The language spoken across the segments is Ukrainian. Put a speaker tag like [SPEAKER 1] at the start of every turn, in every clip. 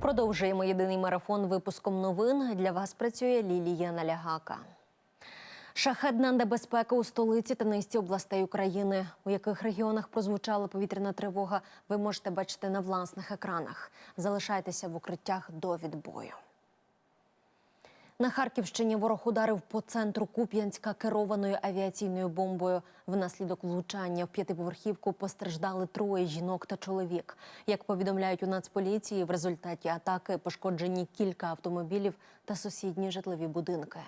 [SPEAKER 1] Продовжуємо єдиний марафон випуском новин. Для вас працює Лілія Налягака. Шахедна небезпека у столиці та низці областей України. У яких регіонах прозвучала повітряна тривога, ви можете бачити на власних екранах. Залишайтеся в укриттях до відбою. На Харківщині ворог ударив по центру Куп'янська керованою авіаційною бомбою. Внаслідок влучання в п'ятиповерхівку постраждали троє жінок та чоловік. Як повідомляють у Нацполіції, в результаті атаки пошкоджені кілька автомобілів та сусідні житлові будинки.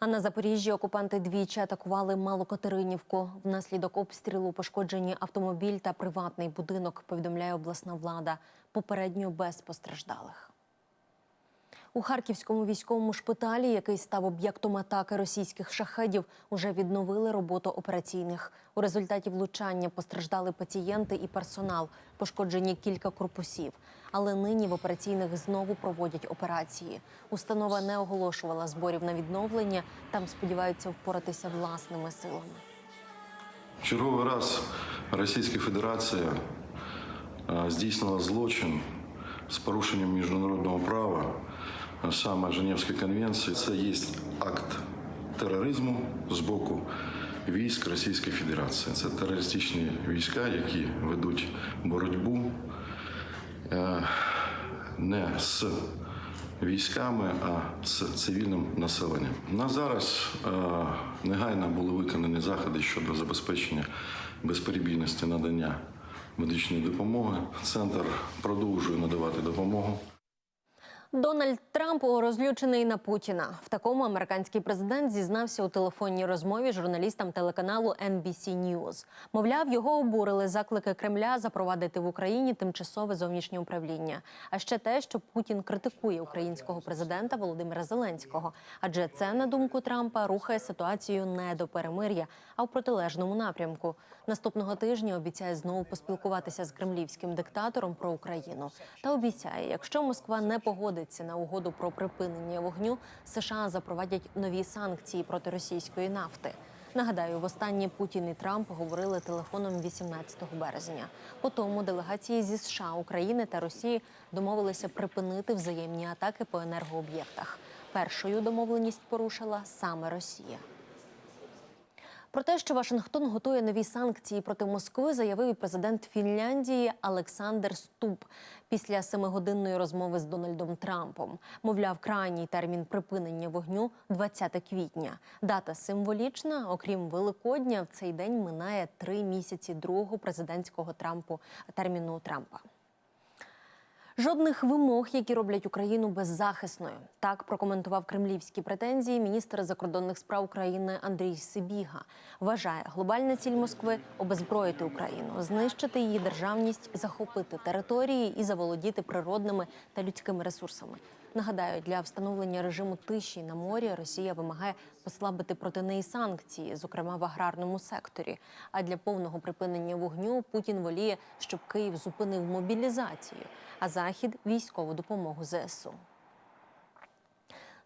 [SPEAKER 1] А на Запоріжжі окупанти двічі атакували Малокатеринівку. Внаслідок обстрілу пошкоджені автомобіль та приватний будинок, повідомляє обласна влада. Попередньо без постраждалих. У харківському військовому шпиталі, який став об'єктом атаки російських шахедів, уже відновили роботу операційних. У результаті влучання постраждали пацієнти і персонал, пошкоджені кілька корпусів. Але нині в операційних знову проводять операції. Установа не оголошувала зборів на відновлення. Там сподіваються впоратися власними силами.
[SPEAKER 2] Черговий раз Російська Федерація е, здійснила злочин з порушенням міжнародного права, саме Женевської конвенції. Це є акт тероризму з боку військ Російської Федерації. Це терористичні війська, які ведуть боротьбу е, не з військами, а з цивільним населенням. На зараз е, негайно були виконані заходи щодо забезпечення безперебійності надання медичної допомоги. Центр продовжує надавати допомогу.
[SPEAKER 1] Дональд Трамп розлючений на Путіна. В такому американський президент зізнався у телефонній розмові журналістам телеканалу NBC News. Мовляв, його обурили заклики Кремля запровадити в Україні тимчасове зовнішнє управління. А ще те, що Путін критикує українського президента Володимира Зеленського, адже це, на думку Трампа, рухає ситуацію не до перемир'я, а в протилежному напрямку. Наступного тижня обіцяє знову поспілкуватися з кремлівським диктатором про Україну та обіцяє, якщо Москва не погодиться на угоду про припинення вогню, США запровадять нові санкції проти російської нафти. Нагадаю, востаннє Путін і Трамп говорили телефоном 18 березня. По тому делегації зі США, України та Росії домовилися припинити взаємні атаки по енергооб'єктах. Першою домовленість порушила саме Росія. Про те, що Вашингтон готує нові санкції проти Москви, заявив і президент Фінляндії Олександр Ступ після семигодинної розмови з Дональдом Трампом. Мовляв, крайній термін припинення вогню 20 квітня. Дата символічна. Окрім Великодня, в цей день минає три місяці другого президентського Трампу терміну Трампа. Жодних вимог, які роблять Україну беззахисною. Так прокоментував кремлівські претензії міністр закордонних справ України Андрій Сибіга. Вважає, глобальна ціль Москви обезброїти Україну, знищити її державність, захопити території і заволодіти природними та людськими ресурсами. Нагадаю, для встановлення режиму тиші на морі Росія вимагає послабити проти неї санкції, зокрема в аграрному секторі. А для повного припинення вогню Путін воліє, щоб Київ зупинив мобілізацію, а захід військову допомогу ЗСУ.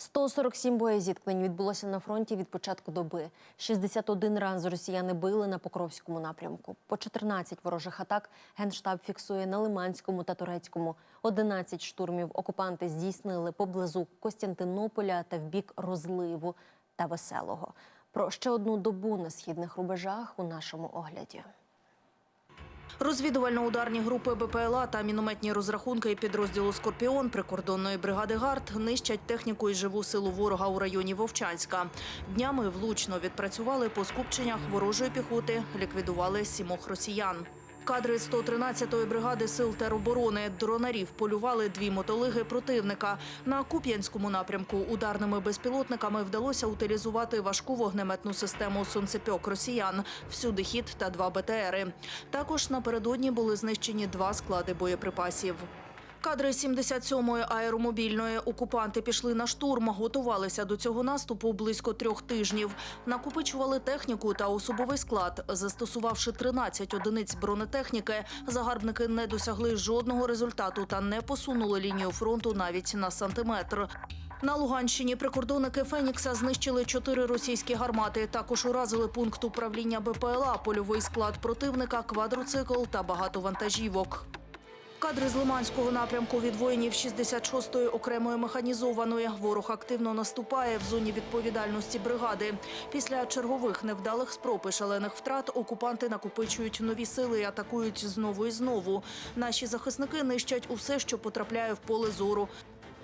[SPEAKER 1] 147 боєзіткнень відбулося на фронті від початку доби. 61 раз росіяни били на Покровському напрямку. По 14 ворожих атак генштаб фіксує на Лиманському та Турецькому. 11 штурмів окупанти здійснили поблизу Костянтинополя та в бік розливу та веселого. Про ще одну добу на східних рубежах у нашому огляді.
[SPEAKER 3] Розвідувально-ударні групи БПЛА та мінометні розрахунки підрозділу Скорпіон прикордонної бригади ГАРД нищать техніку і живу силу ворога у районі Вовчанська. Днями влучно відпрацювали по скупченнях ворожої піхоти, ліквідували сімох росіян. Кадри 113-ї бригади сил тероборони дронарів полювали дві мотолиги противника. На Куп'янському напрямку ударними безпілотниками вдалося утилізувати важку вогнеметну систему сонцепьок росіян, всюди хід та два БТРи. Також напередодні були знищені два склади боєприпасів. Кадри 77-ї аеромобільної окупанти пішли на штурм, готувалися до цього наступу близько трьох тижнів. Накопичували техніку та особовий склад. Застосувавши 13 одиниць бронетехніки, загарбники не досягли жодного результату та не посунули лінію фронту навіть на сантиметр. На Луганщині прикордонники Фенікса знищили чотири російські гармати. Також уразили пункт управління БПЛА, польовий склад противника, квадроцикл та багато вантажівок. Кадри з Лиманського напрямку від воїнів 66-ї окремої механізованої. Ворог активно наступає в зоні відповідальності бригади. Після чергових невдалих спроб і шалених втрат окупанти накопичують нові сили і атакують знову і знову. Наші захисники нищать усе, що потрапляє в поле зору.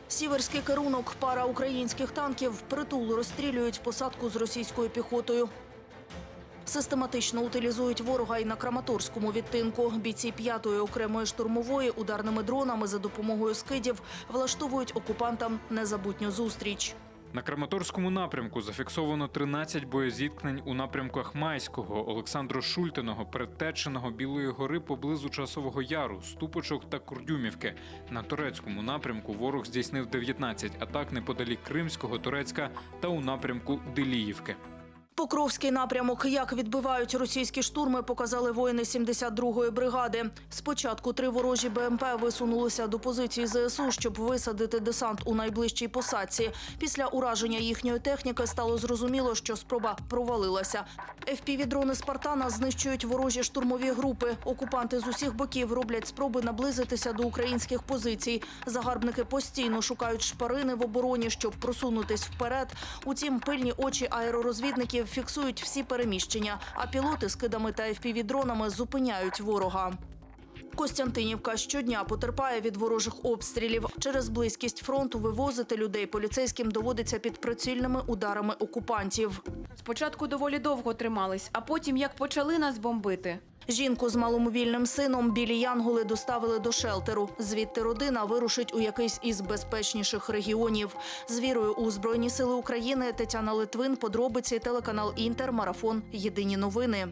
[SPEAKER 3] Сіверський керунок, пара українських танків впритул розстрілюють посадку з російською піхотою. Систематично утилізують ворога і на Краматорському відтинку. Бійці п'ятої окремої штурмової ударними дронами за допомогою скидів влаштовують окупантам незабутню зустріч.
[SPEAKER 4] На Краматорському напрямку зафіксовано 13 боєзіткнень у напрямках Майського, Олександро Шультиного, Предтеченого, Білої гори поблизу Часового Яру, Ступочок та Курдюмівки. На турецькому напрямку ворог здійснив 19 атак неподалік Кримського, Турецька та у напрямку Деліївки.
[SPEAKER 3] Покровський напрямок. Як відбивають російські штурми, показали воїни 72-ї бригади. Спочатку три ворожі БМП висунулися до позиції ЗСУ, щоб висадити десант у найближчій посадці. Після ураження їхньої техніки стало зрозуміло, що спроба провалилася. ФПВ-дрони Спартана знищують ворожі штурмові групи. Окупанти з усіх боків роблять спроби наблизитися до українських позицій. Загарбники постійно шукають шпарини в обороні, щоб просунутись вперед. Утім, пильні очі аеророзвідників фіксують всі переміщення, а пілоти з кидами та FPV-дронами зупиняють ворога. Костянтинівка щодня потерпає від ворожих обстрілів. Через близькість фронту вивозити людей поліцейським доводиться під прицільними ударами окупантів.
[SPEAKER 5] Спочатку доволі довго тримались, а потім як почали нас бомбити.
[SPEAKER 3] Жінку з маломобільним сином білі янголи доставили до шелтеру. Звідти родина вирушить у якийсь із безпечніших регіонів. З вірою у Збройні Сили України Тетяна Литвин, подробиці, телеканал Інтер, марафон. Єдині новини.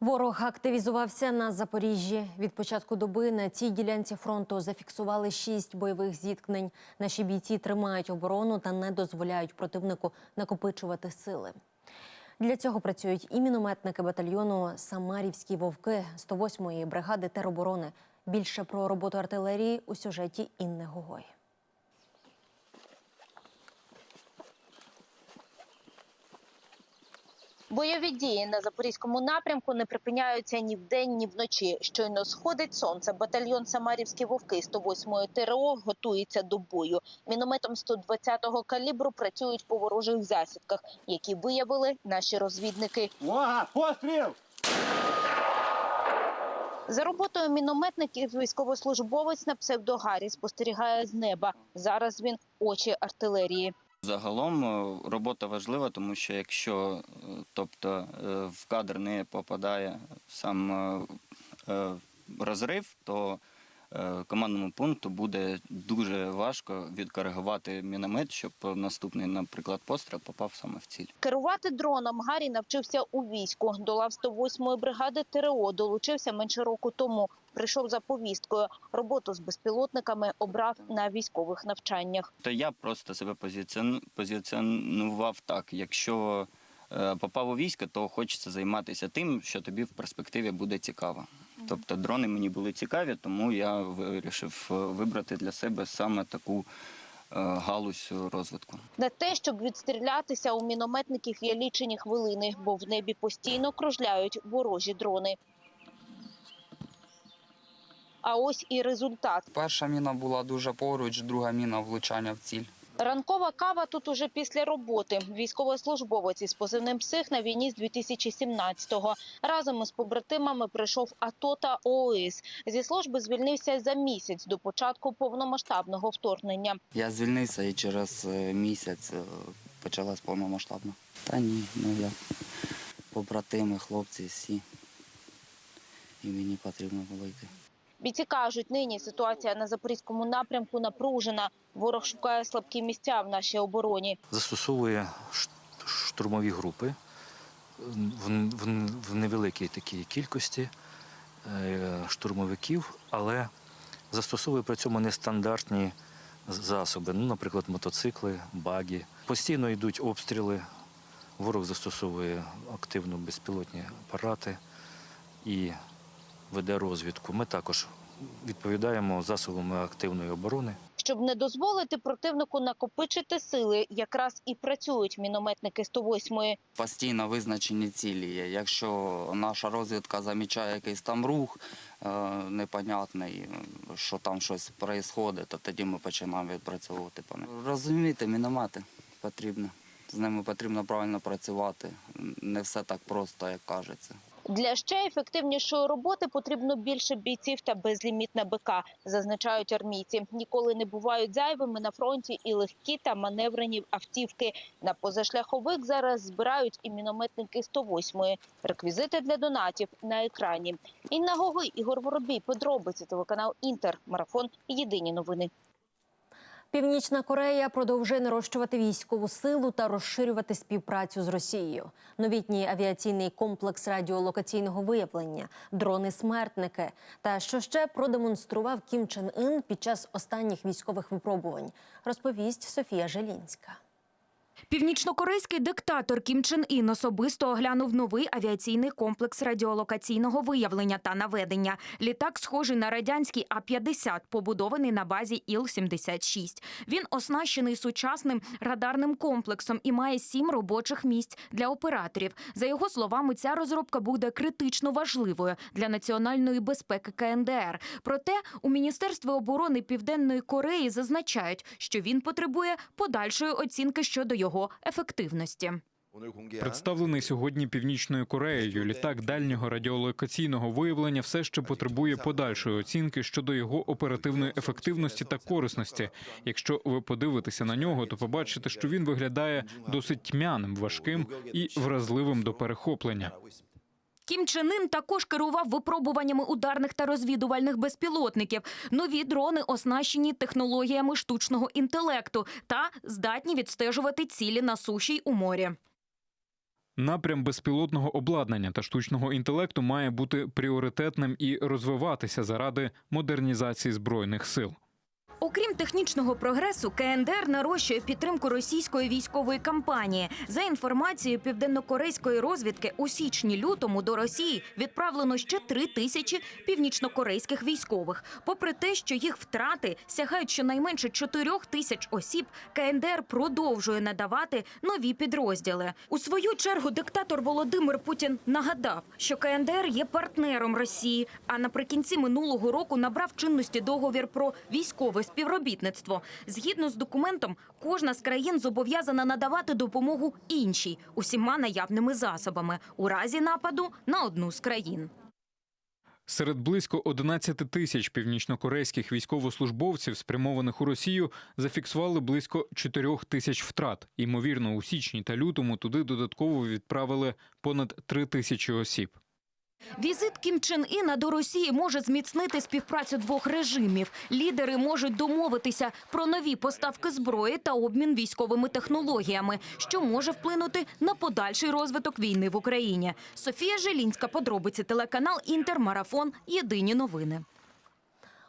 [SPEAKER 1] Ворог активізувався на Запоріжжі. Від початку доби на цій ділянці фронту зафіксували шість бойових зіткнень. Наші бійці тримають оборону та не дозволяють противнику накопичувати сили. Для цього працюють і мінометники батальйону Самарівські вовки 108-ї бригади тероборони. Більше про роботу артилерії у сюжеті Інни Гогой.
[SPEAKER 6] Бойові дії на запорізькому напрямку не припиняються ні вдень, ні вночі. Щойно сходить сонце. Батальйон Самарівські вовки 108-ї ТРО готується до бою. Мінометом 120-го калібру працюють по ворожих засідках, які виявили наші розвідники.
[SPEAKER 7] Увага! Постріл!
[SPEAKER 6] За роботою мінометників військовослужбовець на псевдогарі спостерігає з неба. Зараз він очі артилерії.
[SPEAKER 8] Загалом е, робота важлива, тому що якщо е, тобто, е, в кадр не попадає сам розрив, то командному пункту буде дуже важко відкоригувати міномет, щоб наступний, наприклад, постріл попав саме в ціль.
[SPEAKER 6] Керувати дроном Гаррі навчився у війську. До лав 108-ї бригади ТРО долучився менше року тому. Прийшов за повісткою. Роботу з безпілотниками обрав на військових навчаннях.
[SPEAKER 8] То я просто себе позиціонував так. Якщо е, попав у військо, то хочеться займатися тим, що тобі в перспективі буде цікаво. Тобто дрони мені були цікаві, тому я вирішив е, вибрати для себе саме таку е, галузь розвитку.
[SPEAKER 6] На те, щоб відстрілятися, у мінометників є лічені хвилини, бо в небі постійно кружляють ворожі дрони. А ось і результат.
[SPEAKER 9] Перша міна була дуже поруч, друга міна влучання в ціль.
[SPEAKER 6] Ранкова кава тут уже після роботи. Військовослужбовець із позивним псих на війні з 2017-го. Разом із побратимами прийшов АТО та ООС. Зі служби звільнився за місяць до початку повномасштабного вторгнення.
[SPEAKER 9] Я звільнився і через е, місяць е, почалась повномасштабна. Та ні, ну я побратими, хлопці всі. І мені потрібно було йти.
[SPEAKER 6] Бійці кажуть, нині ситуація на запорізькому напрямку напружена. Ворог шукає слабкі місця в нашій обороні.
[SPEAKER 10] застосовує штурмові групи в, невеликій такій кількості е, штурмовиків, але застосовує при цьому нестандартні засоби, ну, наприклад, мотоцикли, баги. Постійно йдуть обстріли, ворог застосовує активно безпілотні апарати і веде розвідку. Ми також відповідаємо засобами активної оборони.
[SPEAKER 6] Щоб не дозволити противнику накопичити сили, якраз і працюють мінометники 108-ї.
[SPEAKER 9] Постійно визначені цілі є. Якщо наша розвідка замічає якийсь там рух е, непонятний, що там щось відбувається, то тоді ми починаємо відпрацьовувати по ним. Розумієте, міномети потрібно. З ними потрібно правильно працювати. Не все так просто, як кажеться.
[SPEAKER 6] Для ще ефективнішої роботи потрібно більше бійців та безлімітна БК, зазначають армійці. Ніколи не бувають зайвими на фронті і легкі та маневрені автівки. На позашляховик зараз збирають і мінометники 108-ї. Реквізити для донатів на екрані. Інна Гоги, Ігор Воробій, подробиці, телеканал Інтер, Марафон, Єдині новини.
[SPEAKER 1] Північна Корея продовжує нарощувати військову силу та розширювати співпрацю з Росією. Новітній авіаційний комплекс радіолокаційного виявлення, дрони-смертники. Та що ще продемонстрував Кім Чен Ін під час останніх військових випробувань, розповість Софія Желінська.
[SPEAKER 7] Північнокорейський диктатор Кім Чен Ін особисто оглянув новий авіаційний комплекс радіолокаційного виявлення та наведення. Літак, схожий на радянський А-50, побудований на базі Іл-76. Він оснащений сучасним радарним комплексом і має сім робочих місць для операторів. За його словами, ця розробка буде критично важливою для національної безпеки КНДР. Проте у Міністерстві оборони Південної Кореї зазначають, що він потребує подальшої оцінки щодо його ефективності.
[SPEAKER 4] Представлений сьогодні Північною Кореєю літак дальнього радіолокаційного виявлення все ще потребує подальшої оцінки щодо його оперативної ефективності та корисності. Якщо ви подивитеся на нього, то побачите, що він виглядає досить тьмяним, важким і вразливим до перехоплення.
[SPEAKER 7] Кім Чен Ін також керував випробуваннями ударних та розвідувальних безпілотників. Нові дрони оснащені технологіями штучного інтелекту та здатні відстежувати цілі на суші й у морі.
[SPEAKER 4] Напрям безпілотного обладнання та штучного інтелекту має бути пріоритетним і розвиватися заради модернізації збройних сил.
[SPEAKER 7] Окрім технічного прогресу, КНДР нарощує підтримку російської військової кампанії. За інформацією південнокорейської розвідки, у січні-лютому до Росії відправлено ще три тисячі північнокорейських військових. Попри те, що їх втрати сягають щонайменше чотирьох тисяч осіб, КНДР продовжує надавати нові підрозділи. У свою чергу диктатор Володимир Путін нагадав, що КНДР є партнером Росії. А наприкінці минулого року набрав чинності договір про військове співробітництво. Згідно з документом, кожна з країн зобов'язана надавати допомогу іншій усіма наявними засобами у разі нападу на одну з країн.
[SPEAKER 4] Серед близько 11 тисяч північнокорейських військовослужбовців, спрямованих у Росію, зафіксували близько 4 тисяч втрат. Ймовірно, у січні та лютому туди додатково відправили понад 3 тисячі осіб.
[SPEAKER 7] Візит Кім Чен Іна до Росії може зміцнити співпрацю двох режимів. Лідери можуть домовитися про нові поставки зброї та обмін військовими технологіями, що може вплинути на подальший розвиток війни в Україні. Софія Желінська, подробиці телеканал Інтермарафон. Єдині новини.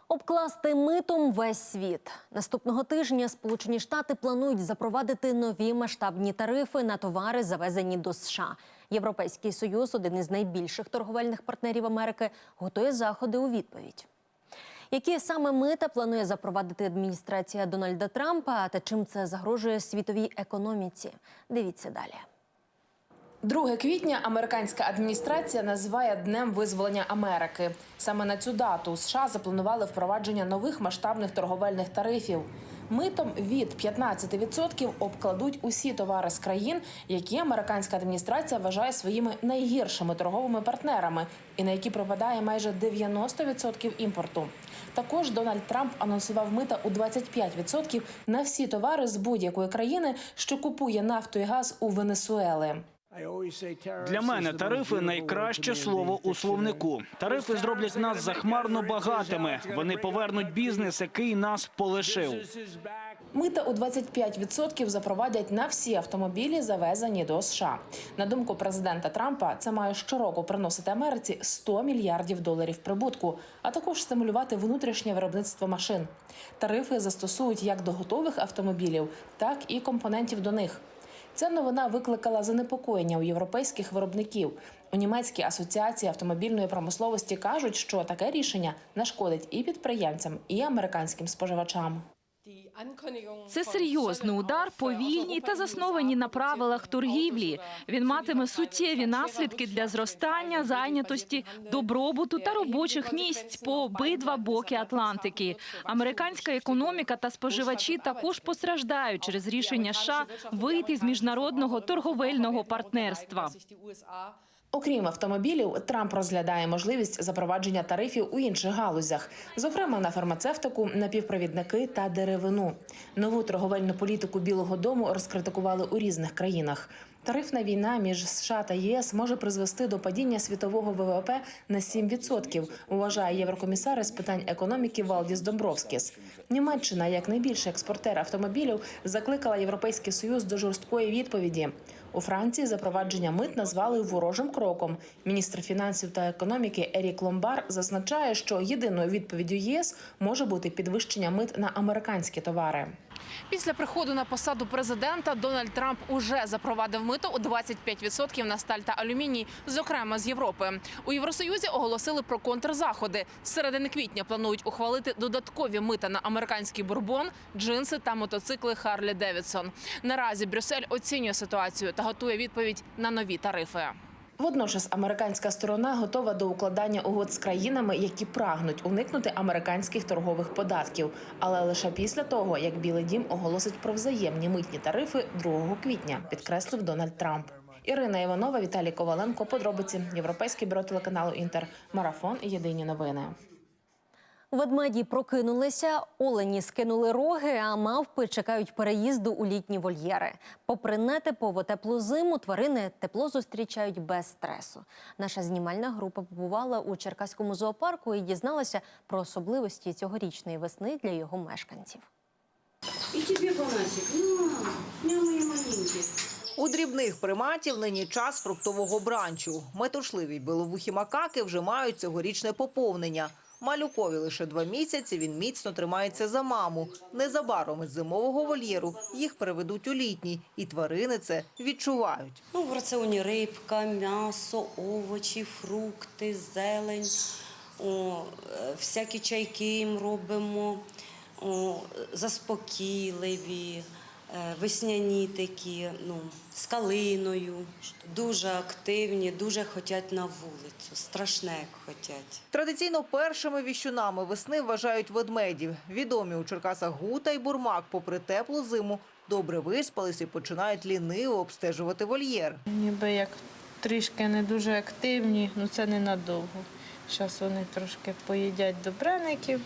[SPEAKER 1] Обкласти митом весь світ наступного тижня. Сполучені Штати планують запровадити нові масштабні тарифи на товари, завезені до США. Європейський союз, один із найбільших торговельних партнерів Америки, готує заходи у відповідь. Які саме мита планує запровадити адміністрація Дональда Трампа та чим це загрожує світовій економіці? Дивіться далі.
[SPEAKER 5] 2 квітня американська адміністрація називає Днем визволення Америки. Саме на цю дату США запланували впровадження нових масштабних торговельних тарифів. Митом від 15% обкладуть усі товари з країн, які американська адміністрація вважає своїми найгіршими торговими партнерами, і на які припадає майже 90% імпорту. Також Дональд Трамп анонсував мита у 25% на всі товари з будь-якої країни, що купує нафту і газ у Венесуели.
[SPEAKER 11] Для мене тарифи найкраще слово у словнику. Тарифи зроблять нас захмарно багатими. Вони повернуть бізнес, який нас полишив.
[SPEAKER 5] Мита у 25% запровадять на всі автомобілі, завезені до США. На думку президента Трампа, це має щороку приносити Америці 100 мільярдів доларів прибутку, а також стимулювати внутрішнє виробництво машин. Тарифи застосують як до готових автомобілів, так і компонентів до них. Ця новина викликала занепокоєння у європейських виробників. У німецькій асоціації автомобільної промисловості кажуть, що таке рішення нашкодить і підприємцям, і американським споживачам.
[SPEAKER 12] Це серйозний удар, повільні та засновані на правилах торгівлі. Він матиме суттєві наслідки для зростання, зайнятості, добробуту та робочих місць по обидва боки Атлантики. Американська економіка та споживачі також постраждають через рішення США вийти з міжнародного торговельного партнерства.
[SPEAKER 5] Окрім автомобілів, Трамп розглядає можливість запровадження тарифів у інших галузях, зокрема на фармацевтику, напівпровідники та деревину. Нову торговельну політику Білого Дому розкритикували у різних країнах. Тарифна війна між США та ЄС може призвести до падіння світового ВВП на 7%, вважає єврокомісар з питань економіки Валдіс Домбровскіс. Німеччина, як найбільший експортер автомобілів, закликала Європейський Союз до жорсткої відповіді. У Франції запровадження мит назвали ворожим кроком. Міністр фінансів та економіки Ерік Ломбар зазначає, що єдиною відповіддю ЄС може бути підвищення мит на американські товари.
[SPEAKER 13] Після приходу на посаду президента Дональд Трамп уже запровадив мито у 25% на сталь та алюміній, зокрема з Європи. У Євросоюзі оголосили про контрзаходи. З середини квітня планують ухвалити додаткові мита на американський бурбон, джинси та мотоцикли Харлі Девідсон. Наразі Брюссель оцінює ситуацію та готує відповідь на нові тарифи.
[SPEAKER 5] Водночас американська сторона готова до укладання угод з країнами, які прагнуть уникнути американських торгових податків, але лише після того, як Білий Дім оголосить про взаємні митні тарифи 2 квітня, підкреслив Дональд Трамп. Ірина Іванова, Віталій Коваленко. Подробиці Європейське бюро телеканалу Інтер. Марафон. Єдині новини.
[SPEAKER 1] Ведмеді прокинулися, олені скинули роги, а мавпи чекають переїзду у літні вольєри. Попри нетипову теплу зиму, тварини тепло зустрічають без стресу. Наша знімальна група побувала у Черкаському зоопарку і дізналася про особливості цьогорічної весни для його мешканців.
[SPEAKER 14] І тобі, Панасик, на, мої маленькі.
[SPEAKER 15] У дрібних приматів нині час фруктового бранчу. Метушливі біловухі макаки вже мають цьогорічне поповнення. Малюкові лише два місяці він міцно тримається за маму. Незабаром із зимового вольєру їх переведуть у літній, і тварини це відчувають.
[SPEAKER 14] Ну, в раціоні рибка, м'ясо, овочі, фрукти, зелень, о, е, всякі чайки їм робимо, о, заспокійливі, весняні такі, ну, з калиною. Дуже активні, дуже хочуть на вулицю, страшне як хочуть.
[SPEAKER 15] Традиційно першими віщунами весни вважають ведмедів. Відомі у Черкасах Гута і Бурмак, попри теплу зиму, добре виспались і починають ліниво обстежувати вольєр.
[SPEAKER 16] Ніби як трішки не дуже активні, ну це ненадовго. Зараз вони трошки поїдять добреників,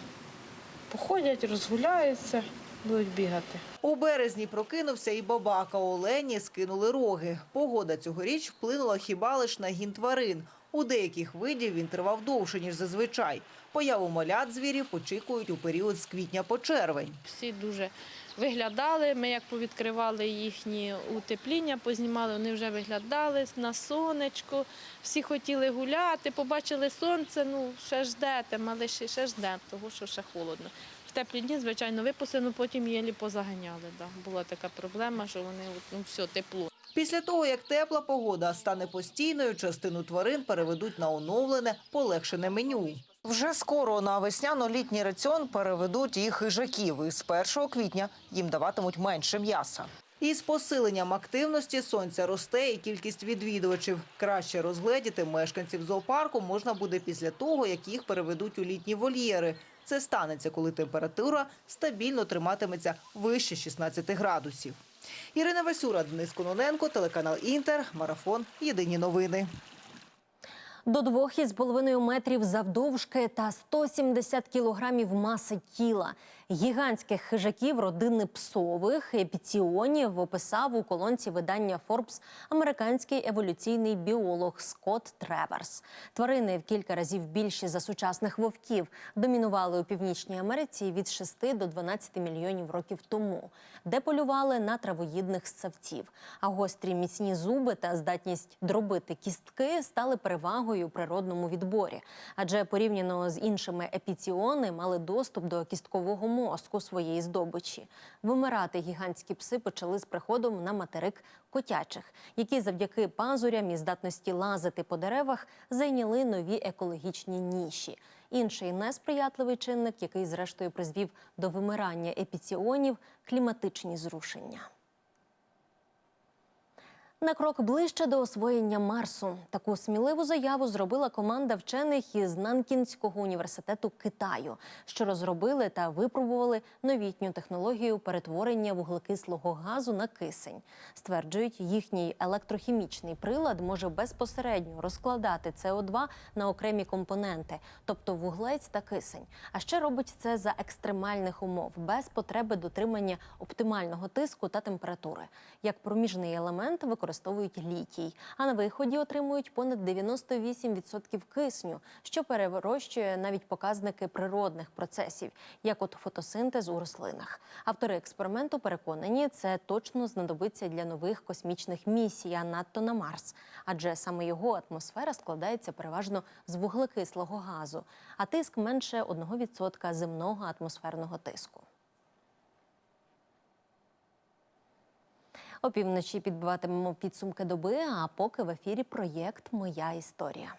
[SPEAKER 16] походять, розгуляються, будуть бігати.
[SPEAKER 15] У березні прокинувся і бабака Олені скинули роги. Погода цьогоріч вплинула хіба лиш на гін тварин. У деяких видів він тривав довше, ніж зазвичай. Появу малят звірів очікують у період з квітня по червень.
[SPEAKER 16] Всі дуже виглядали. Ми як повідкривали їхні утепління, познімали, вони вже виглядали на сонечко. Всі хотіли гуляти, побачили сонце. Ну ще ждете, малиші, ще ждемо, тому що ще холодно. Теплі дні, звичайно, випустили, ну потім єлі позаганяли. Да. Була така проблема, що вони ну, все тепло.
[SPEAKER 15] Після того, як тепла погода стане постійною, частину тварин переведуть на оновлене, полегшене меню. Вже скоро на весняно-літній раціон переведуть і хижаків. І з 1 квітня їм даватимуть менше м'яса. Із посиленням активності сонця росте і кількість відвідувачів. Краще розгледіти мешканців зоопарку можна буде після того, як їх переведуть у літні вольєри. Це станеться, коли температура стабільно триматиметься вище 16 градусів. Ірина Васюра, Денис Кононенко, телеканал Інтер, Марафон. Єдині новини.
[SPEAKER 1] До двох із половиною метрів завдовжки та 170 кілограмів маси тіла. Гігантських хижаків родини псових епіціонів описав у колонці видання Forbes американський еволюційний біолог Скотт Треверс. Тварини в кілька разів більші за сучасних вовків домінували у північній Америці від 6 до 12 мільйонів років тому, де полювали на травоїдних ссавців. А гострі міцні зуби та здатність дробити кістки стали перевагою у природному відборі, адже порівняно з іншими епіціони мали доступ до кісткового мозку своєї здобичі. Вимирати гігантські пси почали з приходом на материк котячих, які завдяки пазурям і здатності лазити по деревах зайняли нові екологічні ніші. Інший несприятливий чинник, який зрештою призвів до вимирання епіціонів кліматичні зрушення. На крок ближче до освоєння Марсу. Таку сміливу заяву зробила команда вчених із Нанкінського університету Китаю, що розробили та випробували новітню технологію перетворення вуглекислого газу на кисень. Стверджують, їхній електрохімічний прилад може безпосередньо розкладати СО2 на окремі компоненти, тобто вуглець та кисень. А ще робить це за екстремальних умов, без потреби дотримання оптимального тиску та температури. Як проміжний елемент використовують літій, а на виході отримують понад 98% кисню, що перерощує навіть показники природних процесів, як от фотосинтез у рослинах. Автори експерименту переконані, це точно знадобиться для нових космічних місій, а надто на Марс, адже саме його атмосфера складається переважно з вуглекислого газу, а тиск менше 1% земного атмосферного тиску. Опівночі підбиватимемо підсумки доби. А поки в ефірі проєкт Моя історія.